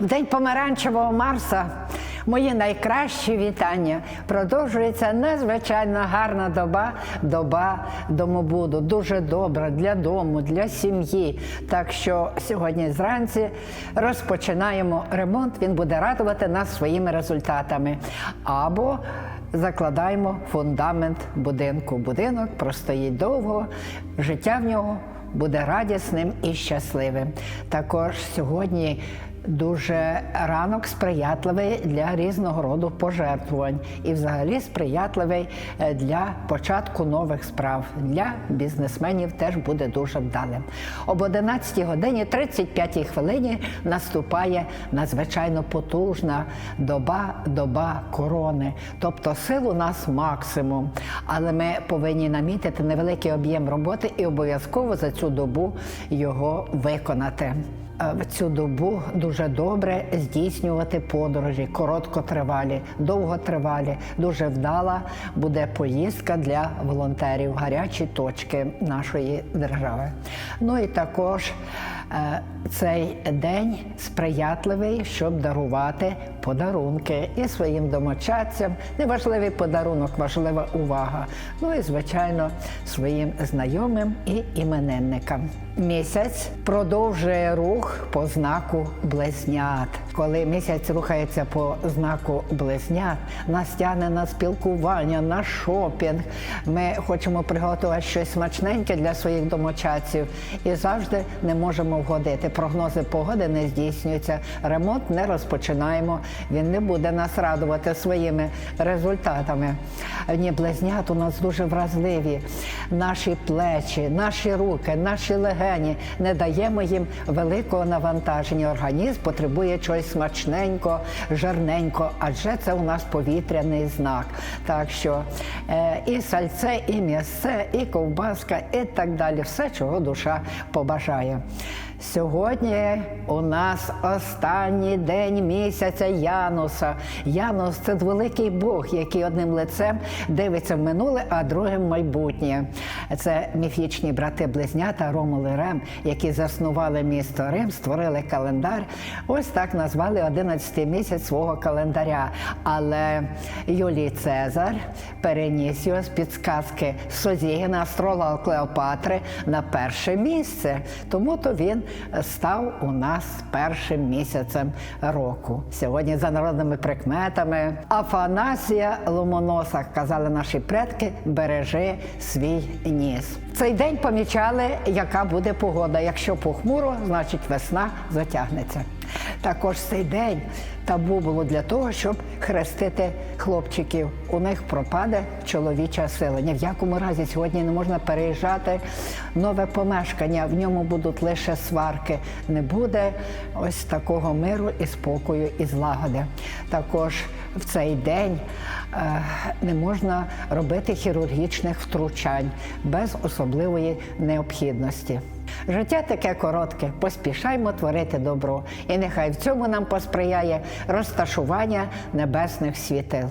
В день помаранчевого Марса мої найкращі вітання. Продовжується надзвичайно гарна доба, доба домобуду. Дуже добра для дому, для сім'ї. Так що сьогодні зранці розпочинаємо ремонт. Він буде радувати нас своїми результатами. Або закладаємо фундамент будинку. Будинок простоїть довго, життя в нього буде радісним і щасливим. Також сьогодні дуже ранок сприятливий для різного роду пожертвувань і, взагалі, сприятливий е, для початку нових справ. Для бізнесменів теж буде дуже вдалим. Об 11 годині 35 хвилині наступає надзвичайно потужна доба, доба корони. Тобто сил у нас максимум. Але ми повинні намітити невеликий об'єм роботи і обов'язково за цю добу його виконати. Е, В цю добу дуже добре здійснювати подорожі, короткотривалі, довготривалі. Дуже вдала буде поїздка для волонтерів, гарячі точки нашої держави. Ну і також е, цей день сприятливий, щоб дарувати подарунки і своїм домочадцям. Неважливий подарунок, важлива увага. Ну і звичайно своїм знайомим і іменинникам. Місяць продовжує рух по знаку близнят. Коли місяць рухається по знаку близнят, нас тягне на спілкування, на шопінг. Ми хочемо приготувати щось смачненьке для своїх домочадців і завжди не можемо вгодити. Прогнози погоди не здійснюються. Ремонт не розпочинаємо. Він не буде нас радувати своїми результатами. Ні, близнят у нас дуже вразливі. Наші плечі, наші руки, наші легені не даємо їм великого навантаження. Організм потребує чогось смачненько, жарненько, адже це у нас повітряний знак. Так що е, і сальце, і м'ясце, і ковбаска, і так далі. Все, чого душа побажає. Сьогодні у нас останній день місяця Януса. Янус це великий Бог, який одним лицем дивиться в минуле, а другим майбутнє. Це міфічні брати-близнята Ромул і Рем, які заснували місто Рим, створили календар. Ось так назвали 11 місяць свого календаря. Але Юлій Цезар переніс його з підсказки Созігіна, астролога Клеопатри на перше місце. Тому то він став у нас першим місяцем року. Сьогодні за народними прикметами Афанасія Ломоноса, казали наші предки, бережи свій ніс. Цей день помічали, яка буде погода. Якщо похмуро, значить весна затягнеться. Також цей день табу було для того, щоб хрестити хлопчиків. У них пропаде чоловіча сила. Ні в якому разі сьогодні не можна переїжджати нове помешкання. В ньому будуть лише сварки. Не буде ось такого миру і спокою і злагоди. Також в цей день е, не можна робити хірургічних втручань без особливої необхідності. Життя таке коротке, поспішаймо творити добро, і нехай в цьому нам посприяє розташування небесних світил.